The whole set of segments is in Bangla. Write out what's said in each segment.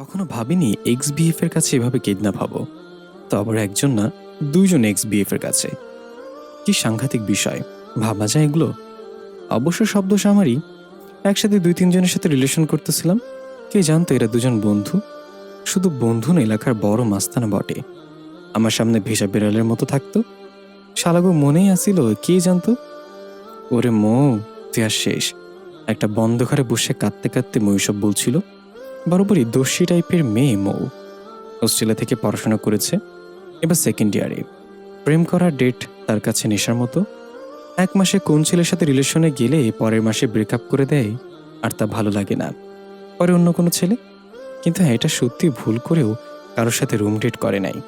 কখনো ভাবিনি এক্স বিএফ এর কাছে এভাবে কিডন্যাপ হব। তো আবার একজন না, দুইজন এক্স বিএফ এর কাছে। কি সাংঘাতিক বিষয়। ভাবা যায় এগুলো? অবশ্য শব্দ আমারই। একসাথে দুই তিনজনের সাথে রিলেশন করতেছিলাম। কে জানতো এরা দুজন বন্ধু? শুধু বন্ধু না, এলাকার বড় মাস্তানা বটে। আমার সামনে ভেসা বিড়ালের মতো থাকতো। শালাগো মনেই আসিল কে জানতো? ওরে মৌ, তুই আর শেষ। একটা বন্ধ ঘরে বসে কাঁদতে কাঁদতে মৌ সব বলছিল বরাবরই দোষী টাইপের মেয়ে মৌ। অস্ট্রেলিয়া থেকে পড়াশোনা করেছে, এবার সেকেন্ড ইয়ারে প্রেম করার ডেট তার কাছে নেশার মতো। এক মাসে কোন ছেলের সাথে রিলেশনে গেলে পরের মাসে ব্রেকআপ করে দেয়, আর তা ভালো লাগে না। পরে অন্য কোনো ছেলে? কিন্তু হ্যাঁ এটা সত্যি ভুল করেও কারোর সাথে রুম ডেট করে নাই।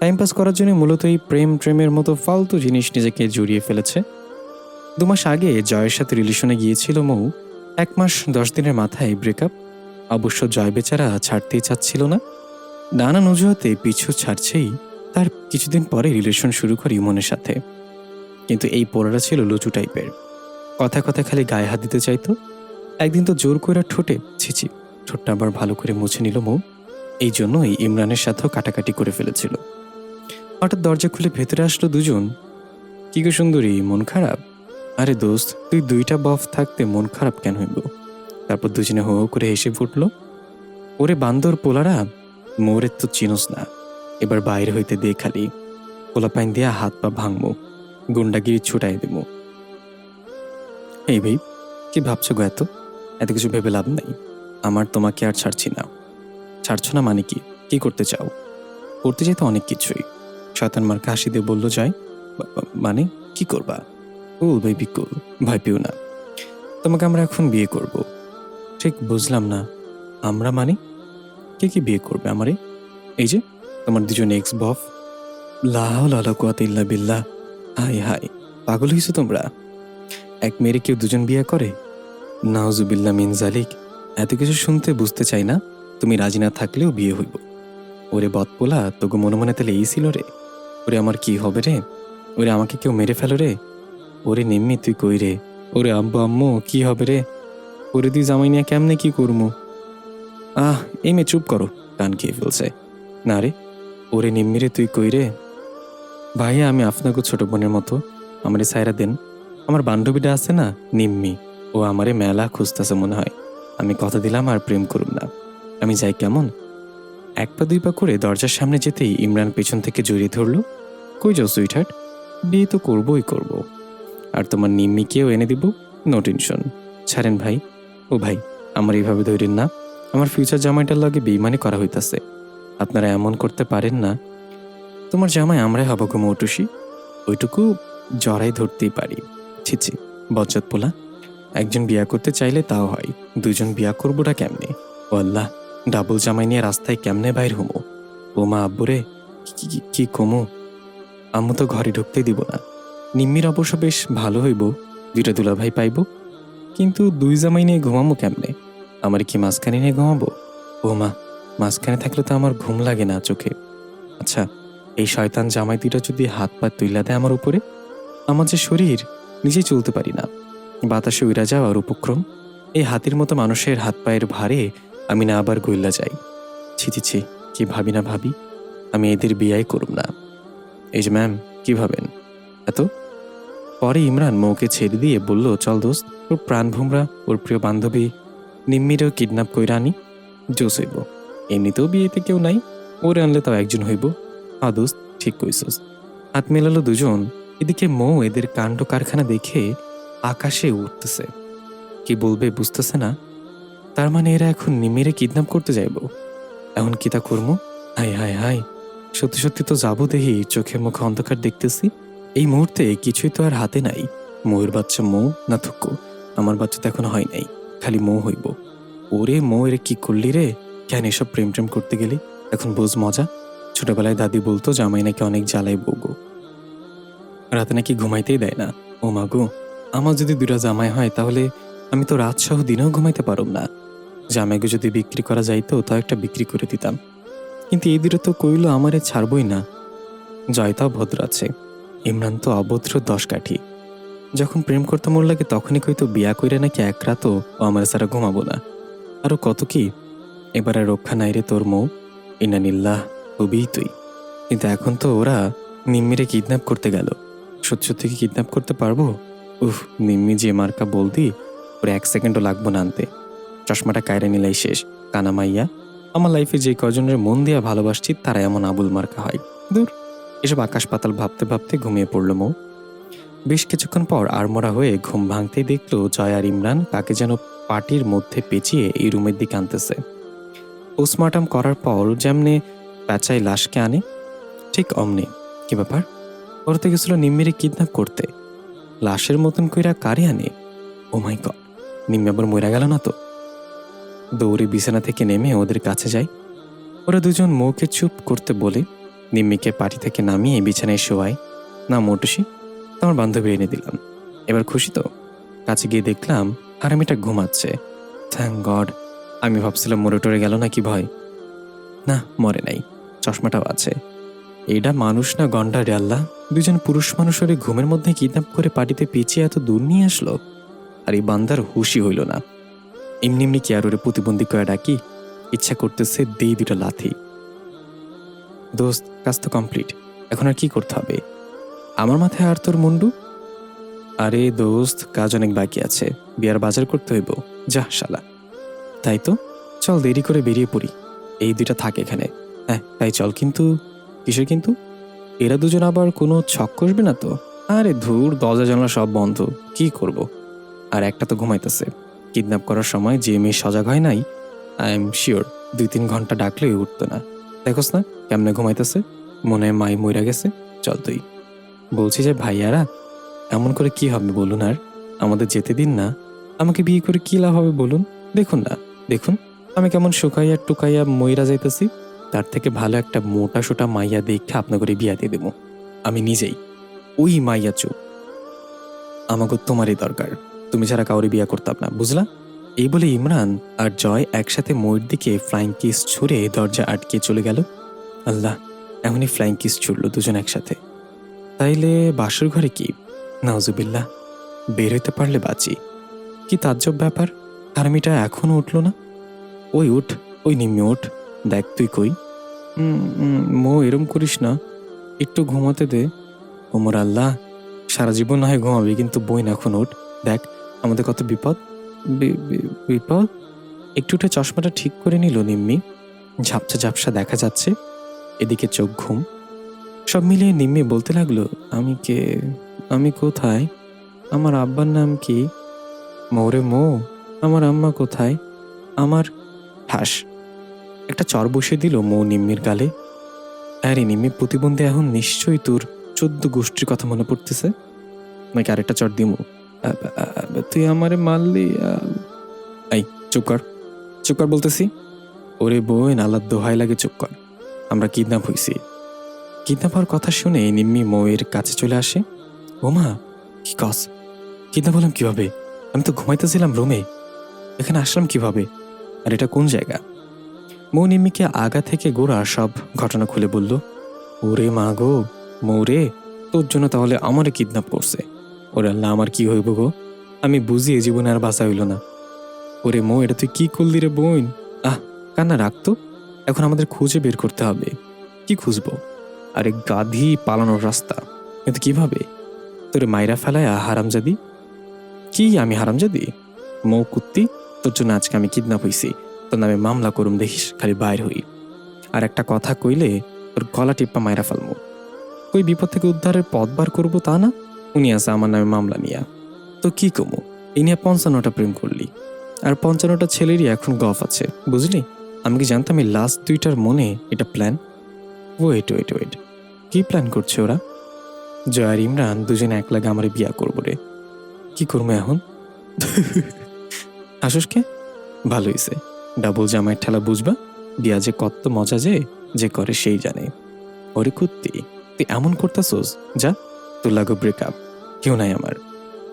টাইম পাস করার জন্য মূলত এই প্রেম, প্রেমের মতো ফালতু জিনিস নিজেকে জড়িয়ে ফেলেছে। দু মাস আগে জয়ের সাথে রিলেশনে গিয়েছিল মৌ। এক মাস দশ দিনের মাথায় ব্রেকআপ অবশ্য জয় বেচারা ছাড়তেই চাচ্ছিল না। নানান অজুহাতে পিছু ছাড়ছেই তার কিছুদিন পরে রিলেশন শুরু করি ইমনের সাথে। কিন্তু এই পোড়াটা ছিল লুচু টাইপের। কথা কথা খালি গায়ে হাত দিতে চাইতো। একদিন তো জোর করে ঠোঁটে ছিছি ঠোঁটটা আবার ভালো করে মুছে নিল মৌ। এই জন্যই ইমরানের সাথেও কাটাকাটি করে ফেলেছিল। হঠাৎ দরজা খুলে ভেতরে আসলো দুজন। কি গো সুন্দরী, মন খারাপ? আরে দোস্ত, তুই দুইটা বফ থাকতে মন খারাপ কেন হইব তারপর দুজনে হো হো করে হেসে ফুটলো, ওরে বান্দর পোলারা, মোরে তো চিনোস না। এবার বাইরে হইতে দে খালি। পোলা পাইন দিয়া হাত পা ভাঙবো গুন্ডাগিরি ছুটাই দেব এই ভাই, কি ভাবছ গো এত? এত কিছু ভেবে লাভ নাই। আমার তোমাকে আর ছাড়ছি না। ছাড়ছো না মানে কি? কি করতে চাও? করতে চাই তো অনেক কিছুই। শয়তান মার্কা হাসি দিয়ে বলল, যাই মানে কি করবা? কুল বেবি কুল ভয় পেও না। তোমাকে আমরা এখন বিয়ে করব। ঠিক বুঝলাম না। আমরা মানে? কে কি বিয়ে করবে আমারে? এই যে, তোমার দুজন এক্স বফ লাহ লালা কুয়াত বিল্লাহ। হাই হাই পাগল হইছো তোমরা। এক মেয়েরে কেউ দুজন বিয়ে করে? নাউজুবিল্লা মিন জালিক এত কিছু শুনতে বুঝতে চাই না। তুমি রাজি না থাকলেও বিয়ে হইব। ওরে বৎপোলা তোকে মনে মনে তাহলে এই ছিল রে। ওরে আমার কি হবে রে? ওরে আমাকে কেউ মেরে ফেলো রে? ওরে নিম্মি, তুই কই রে? ওরে আব্বু, আম্মু, কি হবে রে? ওরে তুই জামাই নিয়ে কেমনে কি করমু? আহ, এই মেয়ে চুপ করো, কান খেয়ে ফেলছে। না রে, ওরে নিম্মি রে তুই কই রে? ভাইয়া, আমি আপনাকে ছোট বোনের মতো, আমারে সাইরা দেন। আমার বান্ধবীটা আছে না, নিম্মি, ও আমারে মেলা খুঁজতেছে মনে হয়। আমি কথা দিলাম আর প্রেম করুম না। আমি যাই কেমন? এক পা দুই পা করে দরজার সামনে যেতেই ইমরান পেছন থেকে জড়িয়ে ধরল। কই যাও সুইটহার্ট বিয়ে তো করবোই করব। আর তোমার নিম্মিকেও এনে দিব নো টেনশন ছাড়েন ভাই। ও ভাই, আমার এইভাবে ধরেন না। আমার ফিউচার জামাইটার লগে বেইমানি করা হইতাছে। আপনারা এমন করতে পারেন না। তোমার জামাই আমরাই হব গো মৌটুসি। ওইটুকু জড়াই ধরতেই পারি। ছিছি বজ্জাত পোলা। একজন বিয়া করতে চাইলে তাও হয়। দুজন বিয়া করবোটা কেমনে? ও আল্লাহ ডাবল জামাই নিয়ে রাস্তায় কেমনে বাইর হুমো? ও মা, আব্বুরে, কি- কমু? আম্মু তো ঘরে ঢুকতেই দিব না। নিম্মির অবশ্য বেশ ভালো হইব। দুইটা দুলা ভাই পাইব। কিন্তু দুই জামাই নিয়ে ঘুমাবো কেমনে? আমার কি মাঝখানে নিয়ে ঘুমাবো? ও মা মাঝখানে থাকলে তো আমার ঘুম লাগে না চোখে। আচ্ছা এই শয়তান জামাই দুইটা যদি হাত পা তুইলা দেয় আমার উপরে? আমার যে শরীর, নিজেই চলতে পারি না। বাতাসে উইরা যাওয়ার উপক্রম। এই হাতির মতো মানুষের হাত পায়ের ভারে আমি না আবার গইল্লা যাই। ছি ছি কি ভাবি না ভাবি? আমি এদের বিয়াই করব না। এই যে ম্যাম, কি ভাবেন? এত? পরে ইমরান মৌকে ছেড়ে দিয়ে বলল, চল দোস্ত। ওর প্রাণ ভুমরা ওর প্রিয় বান্ধবী নিম্মিরেও কিডন্যাপ কইরা আনি, জোস হইব। এমনিতেও বিয়েতে কেউ নাই, ওরে আনলে তাও একজন হইব। হা দোস্ত, ঠিক কইসস হাত মেলালো দুজন, এদিকে মৌ এদের কাণ্ড কারখানা দেখে আকাশে উঠতেছে। কি বলবে বুঝতেছে না। তার মানে এরা এখন নিমিরে কিডন্যাপ করতে যাইব। এখন কি তা করব হাই হাই হাই সত্যি সত্যি তো যাব দেখি চোখে মুখে অন্ধকার দেখতেছি। এই মুহূর্তে কিছুই তো আর হাতে নাই। ময়ূর বাচ্চা মৌ না থুকু। আমার বাচ্চা তো এখন হয় নাই, খালি মৌ হইব। ওরে মৌ, এর কি করলি রে? কেন এসব প্রেম প্রেম করতে গেলি? এখন বোঝ মজা। ছোটবেলায় দাদি বলতো, জামাই নাকি অনেক জ্বালাই বগো রাতে নাকি ঘুমাইতেই দেয় না। ও মাগো আমার যদি দুটা জামাই হয়, তাহলে আমি তো রাত সহ দিনেও ঘুমাইতে পারব না। জামাইগো যদি বিক্রি করা যাইতো তাও একটা বিক্রি করে দিতাম। কিন্তু এই দুটো তো কইল আমারে ছাড়বই না। জয়তাও ভদ্র আছে। ইমরান তো অভদ্র দশ কাঠি। যখন প্রেম করতে মন লাগে তখনই কইতো বিয়া কইরে নাকি এক রাতও ও আমার সারা ঘুমাবো না। আরও কত কি? এবার রক্ষা নাই রে তোর মৌ। ইনানিল্লাহ হবিই তুই। কিন্তু এখন তো ওরা নিম্মিরে কিডন্যাপ করতে গেল। সত্যি সত্যি কি কিডন্যাপ করতে পারব? উফ, নিম্মি যে মার্কা বলতি, ওর এক সেকেন্ডও লাগবো না আনতে। চশমাটা কায়রা নিলাই শেষ। কানা মাইয়া, আমার লাইফে যে কজনের মন দিয়া ভালোবাসছি, তারা এমন আবুল মার্কা হয়। দূর, এসব আকাশ পাতাল ভাবতে ভাবতে ঘুমিয়ে পড়ল মৌ। বেশ কিছুক্ষণ পর আড়মোড়া হয়ে ঘুম ভাঙতেই দেখল জয় আর ইমরান তাকে যেন পাটির মধ্যে পেঁচিয়ে এই রুমের দিকে আনতেছে। পোস্টমর্টম করার পর যেমনে প্যাচাই লাশকে আনে, ঠিক অমনি। কি ব্যাপার? ওরা তো গেছিল নিম্মিরে কিডন্যাপ করতে। লাশের মতন কইরা কারে আনে? ও মাই গড, নিম্মি আবার মরে গেল না তো? দৌড়ে বিছানা থেকে নেমে ওদের কাছে যায় ওরা দুজন মৌকে চুপ করতে বলে, নিম্মিকে পাটি থেকে নামিয়ে বিছানায় শোয়ায়। না মোটুসি তোমার বান্ধবী এনে দিলাম। এবার খুশি তো? কাছে গিয়ে দেখলাম হারামিটা ঘুমাচ্ছে। থ্যাংক গড আমি ভাবছিলাম মরে টরে গেল নাকি ভয়। না, মরে নাই, চশমাটাও আছে। এটা মানুষ না গন্ডা রে আল্লাহ। দুজন পুরুষ মানুষের ঘুমের মধ্যে কিডন্যাপ করে পাটিতে পেঁচিয়ে এত দূর নিয়ে আসলো? আর এই বান্দার হুশি হইল না। এমনি এমনি কি আর ওরে প্রতিবন্ধী করে ডাকি? ইচ্ছা করতেছে দেই দুটো লাথি। দোস্ত, কাজ তো কমপ্লিট। এখন আর কি করতে হবে? আমার মাথায় আর তোর মুন্ডু? আরে দোস্ত, কাজ অনেক বাকি আছে। বিয়ার বাজার করতে হইব। যা, শালা। তাই তো? চল দেরি করে বেরিয়ে পড়ি। এই দুইটা থাকে এখানে। হ্যাঁ তাই চল। কিন্তু কিসের কিন্তু? এরা দুজন আবার কোনো ছক কষবে না তো? আরে ধুর, দরজা, জানলা সব বন্ধ। কি করব? আর একটা তো ঘুমাইতেছে। কিডন্যাপ করার সময় যে মেয়ে সজাগ হয় নাই, আই এম শিওর দুই তিন ঘণ্টা ডাকলেই উঠতো না। দেখোস না, কেমনে ঘুমাইতেছে? মনে হয় মাই মইরা গেছে। চল তুই। বলছি যে, ভাইয়ারা, এমন করে কি হবে বলুন আর? আমাদের যেতে দিন না। আমাকে বিয়ে করে কি লাভ হবে বলুন? দেখুন না, দেখুন, আমি কেমন শুকাইয়া টুকাইয়া মইরা যাইতেছি। তার থেকে ভালো একটা মোটা সোটা মাইয়া দেখে আপনাকে বিয়া দিয়ে দেবো। আমি নিজেই, ওই মাইয়া চুপ আমাকে তোমারই দরকার। তুমি ছাড়া কাউরে বিয়া করতাম না, বুঝলা? এই বলে ইমরান আর জয় একসাথে ময়ূর দিকে ফ্লাইং কিস ছুঁড়ে দরজা আটকে চলে গেল। আল্লাহ, এমনই ফ্লাইং কিস ছুড়ল দুজন একসাথে। তাইলে বাসর ঘরে কি? নাউজুবিল্লাহ, বের হইতে পারলে বাঁচি। কি তাজ্জব ব্যাপার? হারমিটা এখনও উঠল না? ওই উঠ, ওই নিম্নে উঠ, দেখ তুই কই। মো এরম করিস না। একটু ঘুমাতে দে। ওমর আল্লাহ, সারা জীবন না হয় ঘুমাবি, কিন্তু বই না এখন উঠ দেখ, আমাদের কত বিপদ? বিপদ? একটু উঠে চশমাটা ঠিক করে নিল নিম্মি। ঝাপসা ঝাপসা দেখা যাচ্ছে। এদিকে চোখ ঘুম। সব মিলিয়ে নিম্মি বলতে লাগল, আমি কে? আমি কোথায়? আমার আব্বার নাম কি? মৌরে মো, আমার আম্মা কোথায়? আমার? ঠাস একটা চর বসে দিল মৌ নিম্মির গালে। আরে নিম্মি, প্রতিবন্ধী এখন নিশ্চয়ই তোর চোদ্দ গোষ্ঠীর কথা মনে পড়তেছে? নাকি আরেকটা চর দিমু? তুই আমারে মারলি আই চুপ কর কর বলতেছি। ওরে বই নালার দোহাই লাগে, চুপ কর, আমরা কিডন্যাপ হইছি। কিডন্যাপ কথা শুনে নিম্মি মৌয়ের কাছে চলে আসে। ওমা, কি কস কিডন্যাপ হলাম কীভাবে? আমি তো ঘুমাইতেছিলাম রুমে। এখানে আসলাম কীভাবে? আর এটা কোন জায়গা? মৌ নিম্মিকে আগা থেকে গোড়া সব ঘটনা খুলে বলল, ওরে মা গো, মৌরে, তোর জন্য তাহলে আমারে কিডন্যাপ করছে। ওরে আল্লাহ, আমার কি হইব গো? আমি বুঝি এ জীবনে আর বাঁচা হইল না। ওরে মৌ, এটা তুই কি করলি রে বোন? আহ, কান্না রাখতো? এখন আমাদের খুঁজে বের করতে হবে। কি খুঁজবো? আরে গাধি পালানোর রাস্তা। কিন্তু কীভাবে? তোরে মাইরা ফেলায় হারামজাদি? কি আমি হারামজাদি? মৌ কুত্তি, তোর জন্য আজকে আমি কিডন্যাপ হইছি। তোর নামে মামলা করুম, দেখিস, খালি বাইর হই। আর একটা কথা কইলে তোর গলা টিপ্পা মাইরা ফেলমু। কই বিপদ থেকে উদ্ধারের পথ বার করব তা না? উনি আছে আমার নামে মামলা নিয়া। তো কি কমু? এই নিয়ে পঞ্চান্নটা প্রেম করলি। আর পঞ্চান্নটা ছেলেরই এখন গফ আছে, বুঝলি? আমি কি জানতাম এই লাস্ট দুইটার মনে এটা প্ল্যান ওয়েট ওয়েট ওয়েট কি প্ল্যান করছে ওরা? জয় আর ইমরান দুজনে এক লাগে আমার বিয়া করব রে। কি করব এখন? হাসুসকে ভালো হইছে ডাবল জামাইয়ের ঠেলা বুঝবা? বিয়া যে কত মজা যে যে করে সেই জানে। ওরে কুত্তি, তুই এমন করতেছোস? যা, তোর লাগো ব্রেকআপ কেউ নাই আমার।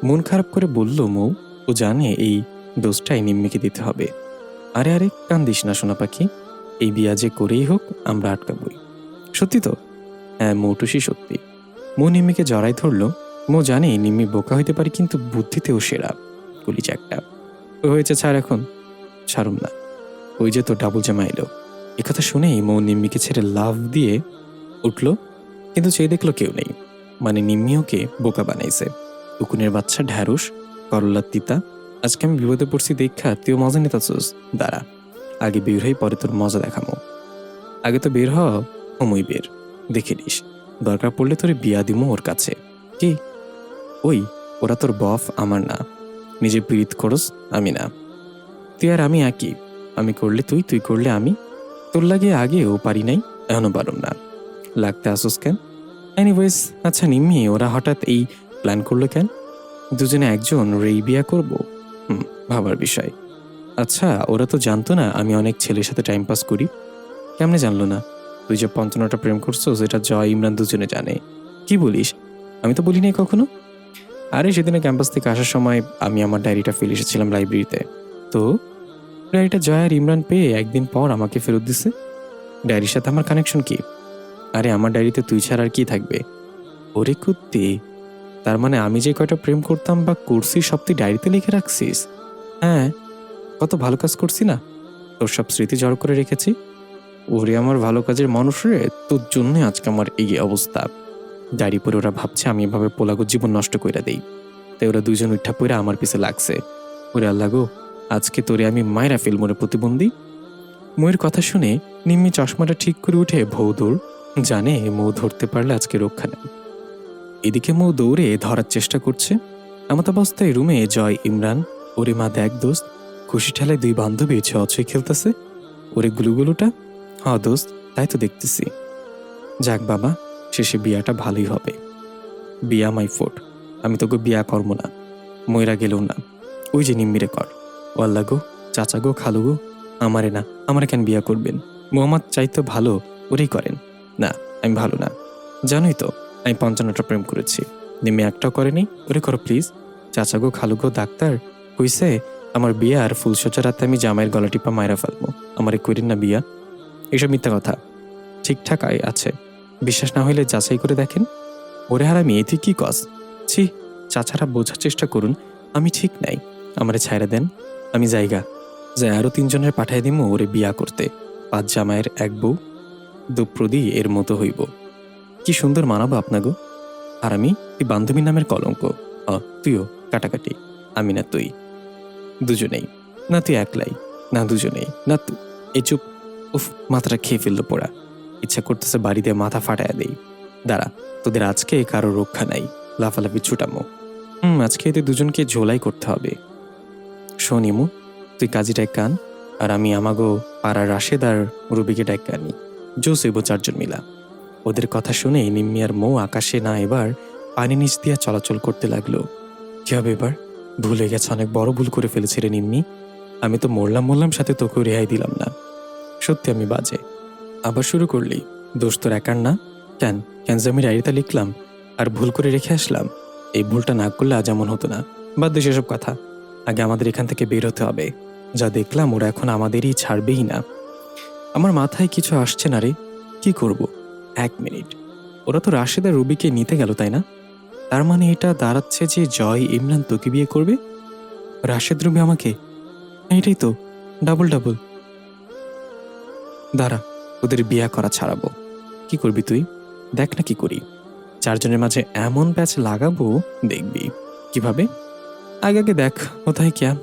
মন খারাপ করে বলল মৌ, ও জানে এই দোষটাই নিম্মিকে দিতে হবে। আরে আরে, কান্দিস না সোনা পাখি। এই বিয়া যে করেই হোক, আমরা আটকাবই। সত্যি তো? হ্যাঁ মৌটুসি সত্যি। মো নিম্মিকে জড়াই ধরল। মো জানে নিম্মি বোকা হইতে পারে, কিন্তু বুদ্ধিতেও সেরা, কলিজা একটা। ও হয়েছে ছাড় এখন ছাড়ুম না। ওই যে তো ডাবল জামা এলো। কথা শুনেই মৌ নিম্মিকে ছেড়ে লাভ দিয়ে উঠল, কিন্তু চেয়ে দেখল কেউ নেই। মানে নিম্মি ওকে বোকা বানাইছে। উকুনের বাচ্চা ঢ্যাঁড়স, করলার তিতা। আজকে আমি বিপদে পড়ছি দেখা, তুইও মজা নিতাছোস। দাঁড়া, আগে বের হই, পরে তোর মজা দেখামো। আগে তো বের হ অমই বের। দেখে নিস। দরকার পড়লে তোর বিয়া দিমো ওর কাছে। কি? ওই, ওরা তোর বফ, আমার না। নিজে পীড়িত করস, আমি না। তুই আর আমি একই। আমি করলে তুই তুই করলে আমি। তোর লাগে আগেও পারি নাই, এখনও পারম না। লাগতে আসোস কেন? এনিওয়েজ আচ্ছা নিম্মি, ওরা হঠাৎ এই প্ল্যান করল কেন? দুজনে একজন রেই বিয়া করব? হুম, ভাবার বিষয়। আচ্ছা ওরা তো জানতো না, আমি অনেক ছেলের সাথে টাইম পাস করি। কেমনে জানলো না? তুই যে পঞ্চান্নটা প্রেম করছ সেটা জয় ইমরান দুজনে জানে। কি বলিস? আমি তো বলি নাই কখনো। আরে, সেদিনে ক্যাম্পাস থেকে আসার সময় আমি আমার ডায়েরিটা ফেলে এসেছিলাম লাইব্রেরিতে। তো? ডায়েরিটা জয় আর ইমরান পেয়ে একদিন পর আমাকে ফেরত দিছে। ডায়েরির সাথে আমার কানেকশন কি? আরে, আমার ডায়েরিতে তুই ছাড়া আর কি থাকবে? ওরে কুত্তি, তার মানে আমি যে কয়টা প্রেম করতাম বা করছি সব তুই ডায়েরিতে লিখে রাখছিস? হ্যাঁ কত ভালো কাজ করছি না? তোর সব স্মৃতি জড় করে রেখেছি। ওরে আমার ভালো কাজের মানুষ রে, তোর জন্যই আজকে আমার এই অবস্থা। ডায়েরি পরে ওরা ভাবছে আমি এভাবে পোলাগো জীবন নষ্ট কইরা দেই। তাই ওরা দুইজন উঠা পরে আমার পিছে লাগছে। ওরে আল্লাহ গো, আজকে তোরে আমি মায়েরা ফেলমোরে প্রতিবন্ধী। ময়ের কথা শুনে নিম্মি চশমাটা ঠিক করে উঠে ভৌ দৌড় জানে মৌ ধরতে পারলে আজকে রক্ষা নেই। এদিকে মৌ দৌড়ে ধরার চেষ্টা করছে। এমত অবস্থায় রুমে জয় ইমরান, ওরে মা দেখ দোস্ত, খুশি ঠেলায় দুই বান্ধবী ছয় খেলতেছে। ওরে গুলুগুলুটা হ দোস্ত, তাই তো দেখতেছি। যাক বাবা, শেষে বিয়াটা ভালোই হবে। বিয়া মাই ফোর্ট আমি তোকে বিয়া করব না ময়রা গেলেও না। ওই যে নিম্মিরে কর। ও আল্লাহ গো, চাচা গো, খালু গো, আমারে না, আমারে কেন বিয়া করবেন? মোহাম্মদ চাইতো ভালো, ওরেই করেন। না, আমি ভালো না। জানোই তো, আমি পঞ্চান্নটা প্রেম করেছি। নিম্মি একটাও করেনি, ওরে করো প্লিজ চাচা গো, খালু গো, ডাক্তার, কইছে, আমার বিয়া আর ফুলসজ্জা রাতে আমি জামাইয়ের গলা টিপা মায়েরা ফেলব। আমারে করিন না বিয়া। এসব মিথ্যা কথা। ঠিকঠাক আয় আছে। বিশ্বাস না হইলে যাচাই করে দেখেন। ওরে হার আমি এতে কি কস? ছি, চাচারা বোঝার চেষ্টা করুন, আমি ঠিক নাই। আমারে ছাইরা দেন, আমি জায়গা যাই, আরও তিনজনের পাঠাই দিমু ওরে বিয়া করতে। পাঁচ জামাইয়ের এক বউ দুপ্রদি এর মতো হইব। কি সুন্দর মানাবো আপনাগো। আর আমি তুই বান্ধবী নামের কলঙ্ক। অ তুইও, কাটাকাটি। আমি না তুই। দুজনেই। না তুই একলাই। না দুজনেই। না তুই এ চুপ। উফ, মাথাটা খেয়ে ফেলল পোড়া। ইচ্ছা করতেছে বাড়িতে মাথা ফাটায় দেই। দাঁড়া, তোদের আজকে কারও রক্ষা নাই। লাফালাফি ছুটামো। হুম, আজকে এদের দুজনকে ঝোলাই করতে হবে। শোনিমু তুই কাজীটাই কান, আর আমি আমাগো পাড়ার রাশেদ আর রুবিকে ডাক কানি। জোস হইব চারজন মিলা। ওদের কথা শুনে নিম্মি আর মৌ আকাশে না এবার পানি নিচ দিয়া চলাচল করতে লাগল। কি হবে এবার? ভুলে গেছে, অনেক বড় ভুল করে ফেলেছে রে নিম্মি। আমি তো মরলাম মরলাম সাথে তোকেও রেহাই দিলাম না। সত্যি আমি বাজে। আবার শুরু করলি। দোষ তোর একার না? কেন? কেন যে আমি ডায়েরিতে লিখলাম? আর ভুল করে রেখে আসলাম? এই ভুলটা না করলে আজ এমন হতো না। বাদ দে সেসব কথা। আগে আমাদের এখান থেকে বের হতে হবে। যা দেখলাম ওরা এখন আমাদেরই ছাড়বেই না। আমার মাথায় কিছু আসছে না রে। কি করব? এক মিনিট। ওরা তো রাশেদা রুবিকে নিতে গেল, তাই না? তার মানে এটা দাঁড়াচ্ছে যে জয় ইমরান তোকে বিয়ে করবে? রাশেদ রুবি আমাকে? এটাই তো। Double double. দাঁড়া ওদের বিয়া করা ছাড়াবো। কি করবি তুই? দেখ না কি করি। চারজনের মাঝে এমন প্যাচ লাগাবো, দেখবি। কীভাবে? আগে আগে দেখ, কোথায় কিয়া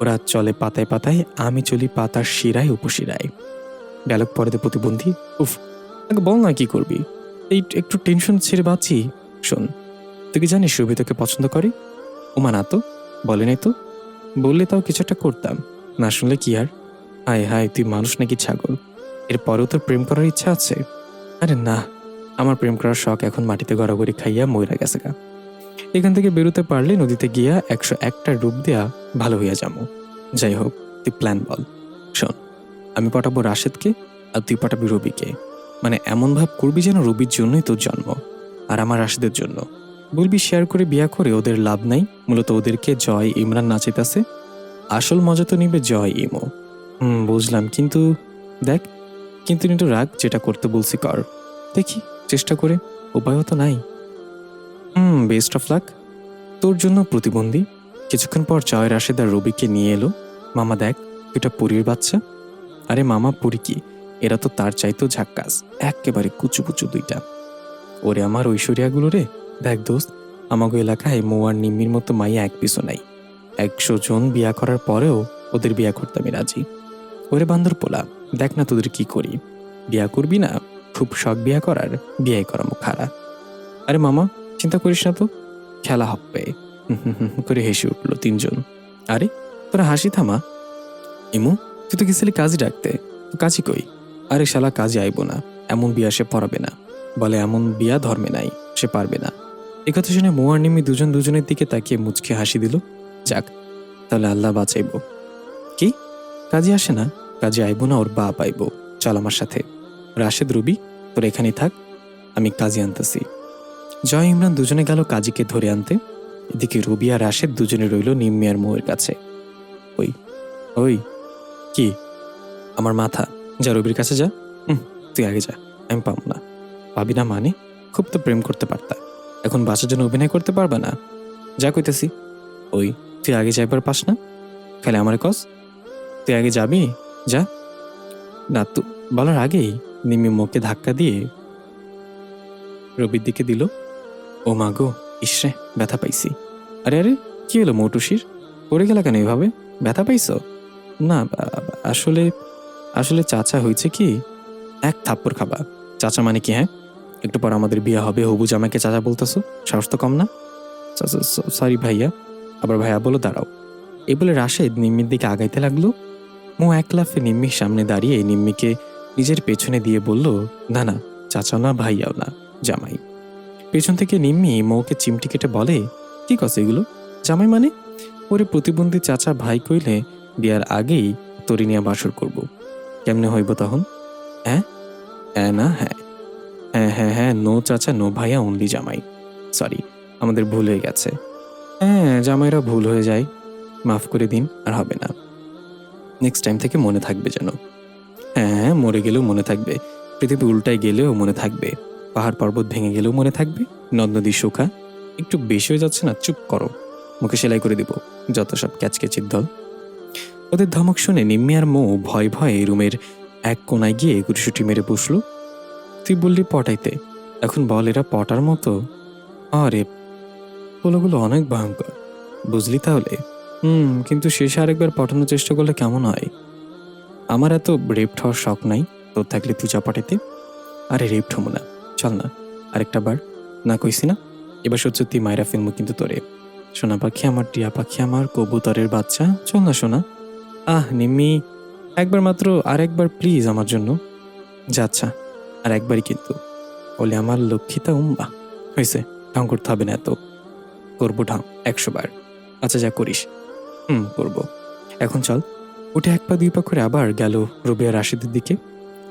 ওরা চলে পাতায় পাতায়, আমি চলি পাতার শিরায়, উপশিরায়। ডায়লগ পরে দে প্রতিবন্ধী। উফ, আগে বল না কি করবি। এই একটু টেনশন ছেড়ে বাঁচি। শোন, তুই কি জানিস রবি তোকে পছন্দ করে? ওমা না তো, বলে নাই তো। বললে তাও কিছু একটা করতাম। না শুনলে কি আর? হায় হায়, তুই মানুষ নাকি ছাগল? এরপরেও তোর প্রেম করার ইচ্ছা আছে? আরে না, আমার প্রেম করার শখ এখন মাটিতে গড়াগড়ি খাইয়া ময়রা গেছে গা। এখান থেকে বেরোতে পারলে নদীতে গিয়া একশো একটা রূপ দেয়া ভালো হইয়া যাব যাই হোক, তুই প্ল্যান বল। শোন, আমি পাঠাবো রাশেদকে আর তুই পাঠাবি রবিকে। মানে এমন ভাব করবি যেন রবির জন্যই তোর জন্ম আর আমার রাশেদের জন্য। বলবি শেয়ার করে বিয়া করে ওদের লাভ নাই, মূলত ওদেরকে জয় ইমরান নাচিতাছে আসল মজা তো নিবে জয় ইমো। হুম, বুঝলাম, কিন্তু দেখ কিন্তু একটু রাগ যেটা করতে বলছি কর। দেখি, চেষ্টা করে, উপায়ও তো নাই। হুম বেস্ট অফ লাক তোর জন্য প্রতিবন্ধী। কিছুক্ষণ পর জয় রাশেদ আর রবিকে নিয়ে এলো। মামা দেখ, এটা পুরীর বাচ্চা। আরে মামা পড়ি কি? এরা তো তার চাইতেও ঝাক্কাস। একেবারে কুচু কুচু দুইটা। ওরে আমার ঐশ্বরিয়াগুলো রে। দেখ দোস্ত, আমাগো এলাকায় মোয়ার নিম্মির মতো মাইয়া এক পিছু নাই। একশো জন বিয়া করার পরেও ওদের বিয়া করতে আমি রাজি। ওরে বান্দর পোলা দেখ না তোদের কি করি। বিয়া করবি না? খুব শখ বিয়া করার। বিয়াই করামো খারাপ আরে মামা, চিন্তা করিস না তো। খেলা হবে। করে হেসে উঠল তিনজন। আরে, তোরা হাসি থামা। ইমু, তুই তো গেছিলি কাজই ডাকতে। কাজই কই? আরে শালা, কাজে আইব না। এমন বিয়া সে পড়াবে না। বলে, এমন বিয়া ধর্মে নাই। সে পারবে না। এ কথা শুনে মোয়ার নিমি দুজন দুজনের দিকে তাকিয়ে মুচকে হাসি দিল। যাক, তাহলে আল্লাহ বাঁচাইব। কি? কাজে আসে না? কাজে আইব না ওর বাপ আইব। চল আমার সাথে। রাশেদ, রুবি, তোর এখানেই থাক। আমি কাজে আনতেছি। জয় ইমরান দুজনে গেল কাজীকে ধরে আনতে। এদিকে রুবি আর রাশেদ দুজনে রইল নিম্মিয়ার মোয়ের কাছে। ওই ওই, কি? আমার মাথা। যা, রবির কাছে যা। হুম তুই আগে যা। আমি পাবো না। পাবি না মানে? খুব তো প্রেম করতে পারতা। এখন বাসার জন্য অভিনয় করতে পারবে না? যা কইতেছি। ওই, তুই আগে যাইবার পাস না? খালি আমার কস। তুই আগে যাবি? যা। না তু, বলার আগেই নিমি মুখে ধাক্কা দিয়ে রবির দিকে দিল। ও মা গো ইসরে ব্যথা পাইছি। আরে আরে, কি হলো মৌটুসির? পড়ে গেলা কেন এভাবে? ব্যথা পাইছ? না আসলে আসলে চাচা হয়েছে কি? এক থাপ্পড় খাবা। চাচা মানে কি হ্যাঁ? একটু পর আমাদের বিয়ে হবে, হবু জামাইকে চাচা বলতেছো? সাহস তো কম না? সরি ভাইয়া। আবার ভাইয়া বলো, দাঁড়াও। এই বলে রাশেদ নিম্মির দিকে আগাইতে লাগল। মো এক লাফে নিম্মির সামনে দাঁড়িয়ে নিম্মিকে নিজের পেছনে দিয়ে বলল না না চাচা না, ভাইয়াও না, জামাই। পেছন থেকে নিম্মি মৌকে চিমটি কেটে বলে, কি কছে এগুলো? জামাই মানে? ওরে প্রতিবন্ধী চাচা ভাই কইলে, বিয়ার আগেই তরিনিয়া বাসর করব। কেমনে হইব তখন হ্যাঁ হ্যাঁ না হ্যাঁ। হ্যাঁ হ্যাঁ হ্যাঁ নো চাচা, নো ভাইয়া অনলি জামাই। সরি আমাদের ভুল হয়ে গেছে। হ্যাঁ জামাইরা ভুল হয়ে যায়। মাফ করে দিন, আর হবে না। নেক্সট টাইম থেকে মনে থাকবে যেন। হ্যাঁ হ্যাঁ মরে গেলেও মনে থাকবে। পৃথিবী উল্টায় গেলেও মনে থাকবে। পাহাড় পর্বত ভেঙে গেলেও মনে থাকবে। নদ, নদী শুকা। একটু বেশি হয়ে যাচ্ছে না, চুপ করো। মুখে সেলাই করে দিব। যত সব ক্যাচকেচির দল। ওদের ধমক শুনে নিম্মি আর মৌ ভয় ভয়ে রুমের এক কোনায় গিয়ে গুরুসুটি মেরে বসল। তুই বললি পটাইতে। এখন বল, এরা পটার মতো? আরে, পোলোগুলো অনেক ভয়ঙ্কর। বুঝলি তাহলে? হুম, কিন্তু শেষে আরেকবার পাঠানোর চেষ্টা করলে কেমন হয়? আমার এত রেপ্ট হওয়ার শখ নাই তোর থাকলে তুই চা পাঠাইতে। আরে রেপ্ট হব না, চল না, আরেকটা বার। না কইছি না, এবার সত্যি সত্যি মায়েরা ফিল্ম কিন্তু তোরে। সোনা পাখি আমার, টিয়া পাখি আমার, কবুতরের বাচ্চা, চল না সোনা। আহ, নিম্মি, একবার মাত্র আর একবার প্লিজ আমার জন্য। যা আচ্ছা আর একবারই কিন্তু। বলে আমার লক্ষ্মীতা উম্বা হয়েছে ঢং করতে হবে না এত। করব ঢং, একশো বার। আচ্ছা যা করিস। হুম, করব। এখন চল। উঠে এক পা দুই পা করে আবার গেল রবি আর রাশিদের দিকে।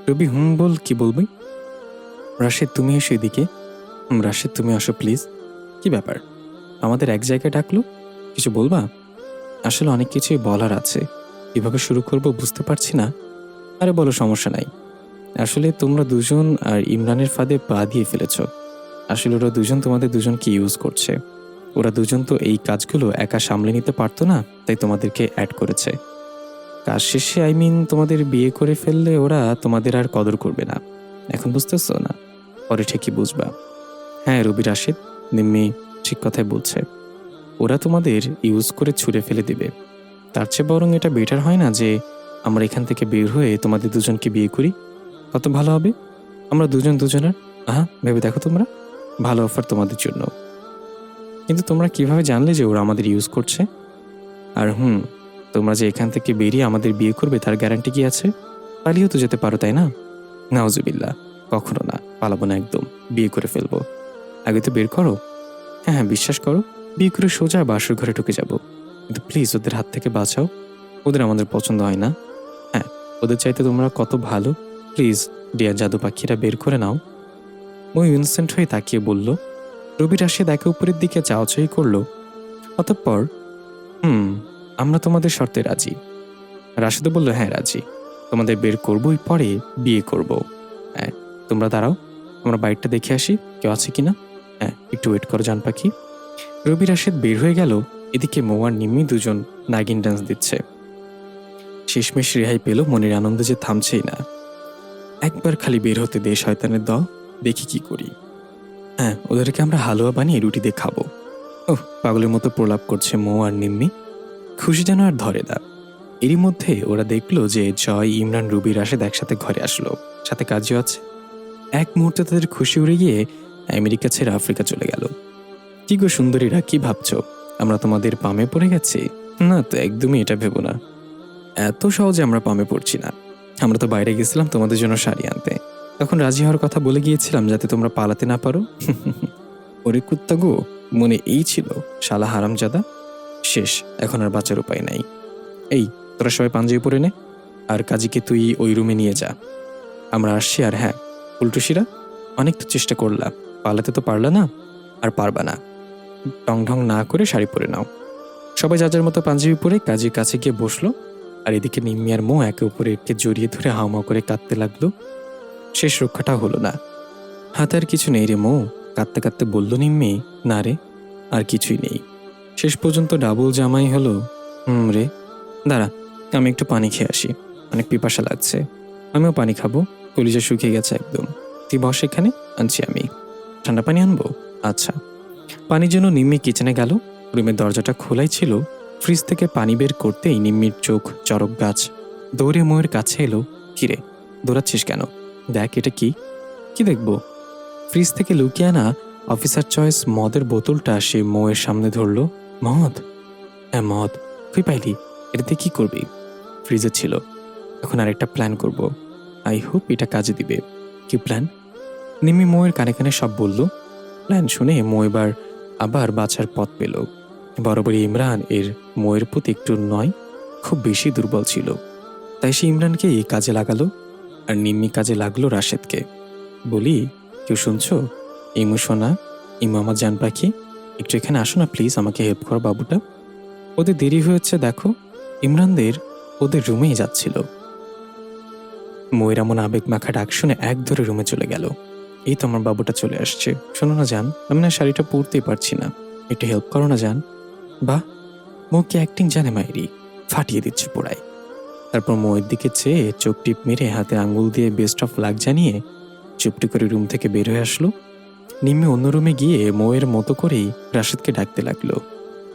রবি, হুম, বল, কি বলবি? রাশিদ, তুমি এসো এদিকে। হুম, রাশিদ, তুমি আসো, প্লিজ। কি ব্যাপার? আমাদের এক জায়গায় ডাকলো? কিছু বলবা? আসলে অনেক কিছুই বলার আছে। কীভাবে শুরু করব বুঝতে পারছি না। আরে বলো, সমস্যা নাই। আসলে তোমরা দুজন আর ইমরানের ফাঁদে পা দিয়ে ফেলেছ। আসলে ওরা দুজন তোমাদের দুজনকে ইউজ করছে। ওরা দুজন তো এই কাজগুলো একা সামলে নিতে পারতো না, তাই তোমাদেরকে অ্যাড করেছে। কাজ শেষে আই মিন তোমাদের বিয়ে করে ফেললে ওরা তোমাদের আর কদর করবে না। এখন বুঝতেছো না? পরে ঠিকই বুঝবা। হ্যাঁ রবি রাশিদ, নিম্মি ঠিক কথাই বলছে। ওরা তোমাদের ইউজ করে ছুঁড়ে ফেলে দেবে। তার চেয়ে বরং এটা বেটার হয় না যে, আমরা এখান থেকে বের হয়ে তোমাদের দুজনকে বিয়ে করি? কত ভালো হবে? আমরা দুজন দুজনের? আহা, ভেবে দেখো তোমরা। ভালো অফার তোমাদের জন্য। কিন্তু তোমরা কীভাবে জানলে যে ওরা আমাদের ইউজ করছে? আর হুম, তোমরা যে এখান থেকে বেরিয়ে আমাদের বিয়ে করবে তার গ্যারান্টি কি আছে? পালিয়েও তো যেতে পারো, তাই না? নাউজুবিল্লা কখনো না, পালাবো না একদম, বিয়ে করে ফেলব। আগে তো বের করো। হ্যাঁ হ্যাঁ বিশ্বাস করো, বিয়ে করে সোজা বাসর ঘরে ঢুকে যাব। কিন্তু প্লিজ ওদের হাত থেকে বাঁচাও। ওদের আমাদের পছন্দ হয় না। হ্যাঁ ওদের চাইতে তোমরা কত ভালো? প্লিজ ডিয়ার জাদু পাখিরা বের করে নাও। ওই ইনসেন্ট হয়ে তাকিয়ে বলল রবি রাশিদ একে উপরের দিকে চাওয়াচাই করল। অতঃপর, হুম, আমরা তোমাদের শর্তে রাজি। রাশিদও বলল হ্যাঁ রাজি। তোমাদের বের করবোই, পরে বিয়ে করব। হ্যাঁ তোমরা দাঁড়াও, আমরা বাইকটা দেখে আসি, কেউ আছে কি না হ্যাঁ একটু ওয়েট করো, জান পাখি। রবি রাশেদ বের হয়ে গেল, এদিকে মোয়ার নিম্মি দুজন নাগিন ডান্স দিচ্ছে। শেষমেশ রেহাই পেল মনের আনন্দ যে থামছেই না। একবার খালি বের হতে দে, শয়তানের দ দেখি কি করি। হ্যাঁ ওদেরকে আমরা হালুয়া বানিয়ে রুটি দিয়ে খাব। ওহ পাগলের মতো প্রলাপ করছে মো আর নিম্মি। খুশি যেন আর ধরে না। এরই মধ্যে ওরা দেখল যে জয়, ইমরান, রুবি, রাশেদ একসাথে ঘরে আসলো। সাথে কাজও আছে। এক মুহূর্তে তাদের খুশি উড়ে গিয়ে আমেরিকা ছেড়ে আফ্রিকা চলে গেল। কি গো সুন্দরীরা, কি ভাবছ? আমরা তোমাদের পামে পড়ে গেছি? না, তো একদমই এটা ভেবো না। এত সহজে আমরা পামে পড়ছি না। আমরা তো বাইরে গেছিলাম তোমাদের জন্য শাড়ি আনতে। তখন রাজি হওয়ার কথা বলে গিয়েছিলাম যাতে তোমরা পালাতে না পারো। ওরে কুত্তা গো মনে এই ছিল শালা হারামজাদা? শেষ, এখন আর বাঁচার উপায় নাই। এই, তোরা সবাই পাঞ্জাবি পরে নে, আর কাজীকে তুই ওই রুমে নিয়ে যা। আমরা আসছি, আর হ্যাঁ উল্টুসিরা অনেক তো চেষ্টা করলা। পালাতে তো পারলা না, আর পারবা না। টং ঢং না করে শাড়ি পরে নাও। সবাই যার মতো পাঞ্জাবি পরে কাজীর কাছে গিয়ে বসল, আর এদিকে নিম্মি আর মো একে অপরে একে জড়িয়ে ধরে হাওমা করে কাঁদতে লাগল। শেষ রক্ষাটা হলো না। হাতে আর কিছু নেই রে মো। কাঁদতে কাঁদতে বলল, নিম্মি, না রে, আর কিছুই নেই। শেষ পর্যন্ত ডাবল জামাই হলো। হুম রে। দাঁড়া, আমি একটু পানি খেয়ে আসি। অনেক পিপাসা লাগছে। আমিও পানি খাব। কলিজা শুকিয়ে গেছে একদম। তুই বস এখানে, আনছি আমি। ঠান্ডা পানি আনব? আচ্ছা। পানির জন্য নিম্মি কিচেনে গেল। রুমের দরজাটা খোলাই ছিল। ফ্রিজ থেকে পানি বের করতেই নিম্মির চোখ চরক গাছ দৌড়ে মোয়ের কাছে এলো। কিরে দৌড়াচ্ছিস কেন? দেখ, এটা কি? কি দেখব? ফ্রিজ থেকে লুকিয়ে আনা অফিসার চয়েস মদের বোতলটা সে মোয়ের সামনে ধরলো। মদ? হ্যাঁ মদ। তুই পাইলি। এটাতে কি করবি? ফ্রিজে ছিল। এখন আরেকটা প্ল্যান করব। আই হোপ এটা কাজে দিবে। কি প্ল্যান? নিমি মোয়ের কানে কানে সব বলল। প্ল্যান শুনে মো এবার আবার বাঁচার পথ পেল। বরাবরই ইমরান এর মোয়ের প্রতি একটু নয়, খুব বেশি দুর্বল ছিল। তাই সে ইমরানকে এই কাজে লাগালো। আর নিম্নি কাজে লাগল রাশেদকে। বলি, কেউ শুনছো? ইমু সোনা ইমু আমার জান পাখি, একটু এখানে আসো না প্লিজ, আমাকে হেল্প কর বাবুটা। ওদের দেরি হয়েছে, দেখো। ইমরানদের ওদের রুমেই যাচ্ছিল। ময়ূর এমন আবেগ মাখা ডাক শুনে এক ধরে রুমে চলে গেল। এই তো আমার বাবুটা চলে আসছে। শোনো না জান, আমি না শাড়িটা পরতেই পারছি না। একটু হেল্প করো না জান। বাহ মৌকে অ্যাক্টিং জানে মায়েরি ফাটিয়ে দিচ্ছে পোড়ায়। তারপর মৌয়ের দিকে চেয়ে চোখ টিপ মেরে হাতে আঙ্গুল দিয়ে বেস্ট অফ লাগ জানিয়ে চুপটি করে রুম থেকে বের হয়ে আসলো। নিম্মে অন্য রুমে গিয়ে মৌয়ের মতো করেই রাশেদকে ডাকতে লাগল।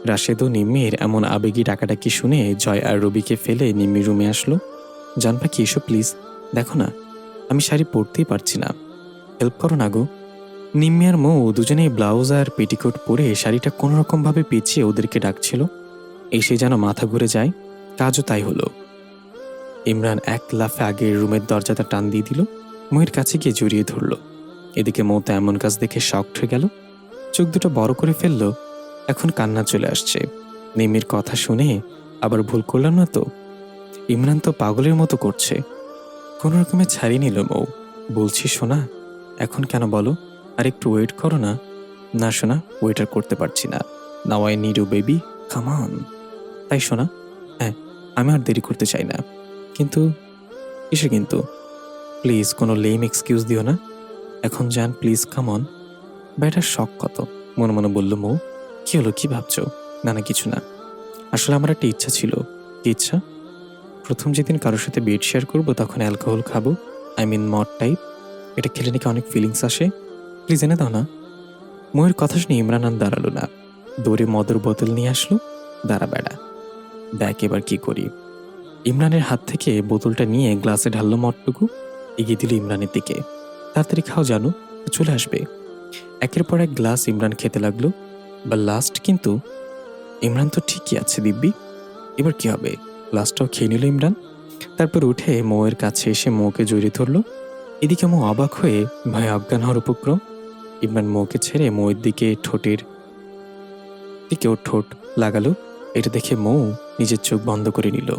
রাশেদ ও নিম্মির এমন আবেগী ডাকাডাকি শুনে জয় আর রবিকে ফেলে নিম্মি রুমে আসলো। জান পাখি এসো প্লিজ দেখো না, আমি শাড়ি পরতেই পারছি না। হেল্প করো না গো। নিম্মি আর মৌ দুজনেই ব্লাউজ আর পেটিকোট পরে শাড়িটা কোনোরকমভাবে পেঁচিয়ে ওদেরকে ডাকছিল। এসে যেন মাথা ঘুরে যায়, কাজও তাই হলো। ইমরান এক লাফে আগের রুমের দরজাটা টান দিয়ে দিল ময়ের কাছে গিয়ে জড়িয়ে ধরল। এদিকে মৌ তো এমন কাজ দেখে শক হয়ে গেল। চোখ দুটো বড় করে ফেলল, এখন কান্না চলে আসছে। নিমির কথা শুনে আবার ভুল করলাম না তো? ইমরান তো পাগলের মতো করছে। কোনো রকমে ছাড়িয়ে নিল মৌ। বলছি শোনা এখন কেন বলো? আর একটু ওয়েট করো না। না শোনা ওয়েট আর করতে পারছি না। নাও আই নিড বেবি কামান তাই শোনা হ্যাঁ আমি আর দেরি করতে চাই না। কিন্তু কিসে কিন্তু? প্লিজ কোনো লেম এক্সকিউজ দিও না। এখন যান প্লিজ কামন ব্যাটার শখ কত? মনে মনে বলল, মৌ, কী হলো, কী ভাবছ? না না, কিছু না। আসলে আমার একটা ইচ্ছা ছিল। কি ইচ্ছা? প্রথম যেদিন কারোর সাথে বেড শেয়ার করব, তখন অ্যালকোহল খাব। আই মিন মদ টাইপ এটা খেলে নাকি অনেক ফিলিংস আসে। প্লিজ এনে দাও না। ময়ের কথা শুনে ইমরান দাঁড়াল না। দৌড়ে মদের বোতল নিয়ে আসলো। দাঁড়া বেড়া দেখ এবার কি করি। ইমরানের হাত থেকে বোতলটা নিয়ে গ্লাসে ঢাললো মদটুকু এগিয়ে দিল ইমরানের দিকে। তাড়াতাড়ি খাও, জানো। চলে আসবে। একের পর এক গ্লাস ইমরান খেতে লাগল। বা লাস্ট কিন্তু ইমরান তো ঠিকই আছে, দিব্যি। এবার কি হবে? লাস্টটাও খেয়ে নিল ইমরান। তারপর উঠে মৌয়ের কাছে এসে মৌকে জড়িয়ে ধরল। এদিকে মৌ অবাক হয়ে ভয়ে অজ্ঞান হওয়ার উপক্রম? ইমরান মৌকে ছেড়ে মৌয়ের দিকে ঠোঁটের দিকে ওর ঠোঁট লাগালো। এটা দেখে মৌ নিজের চোখ বন্ধ করে নিল।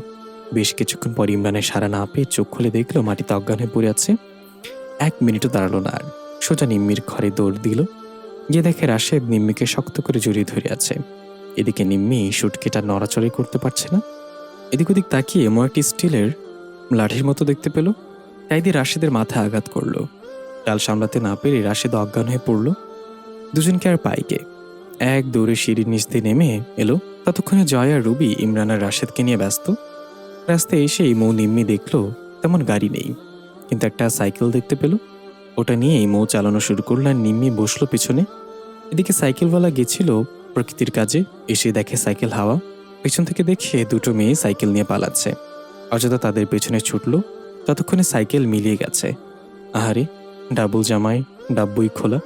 বেশ কিছুক্ষণ পর ইমরানের সারা না পেয়ে চোখ খুলে দেখল মাটিতে অজ্ঞান হয়ে পড়ে আছে। এক মিনিটও দাঁড়াল না আর। সোজা নিম্মির ঘরে দৌড় দিল। গিয়ে দেখে রাশেদ নিম্মিকে শক্ত করে জড়িয়ে ধরে আছে। এদিকে নিম্মি সুটকেটা নড়াচড়াই করতে পারছে না। এদিক ওদিক তাকিয়ে মো একটি স্টিলের লাঠির মতো দেখতে পেল। তাই দিয়ে রাশেদের মাথায় আঘাত করল। ডাল সামলাতে না পেরে রাশেদ অজ্ঞান হয়ে পড়ল। দুজনকে আর পাইকে এক দৌড়ে সিঁড়ির নিচ দিয়ে নেমে এলো। ততক্ষণে জয় আর রুবি ইমরান আর রাশেদকে নিয়ে ব্যস্ত। রাস্তায় এসেই মৌ নিম্মি দেখল, তেমন গাড়ি নেই। কিন্তু একটা সাইকেল দেখতে পেল। ওটা নিয়েই মৌ চালানো শুরু করল আর নিম্মি বসল পেছনে। এদিকে সাইকেলওয়ালা গেছিল প্রকৃতির কাজে, এসে দেখে সাইকেল হাওয়া। পেছন থেকে দেখে দুটো মেয়ে সাইকেল নিয়ে পালাচ্ছে। অযথা তাদের পেছনে ছুটলো। ততক্ষণে সাইকেল মিলিয়ে গেছে। আহারে, ডাবল জামাই ডাব্বুই খোলা।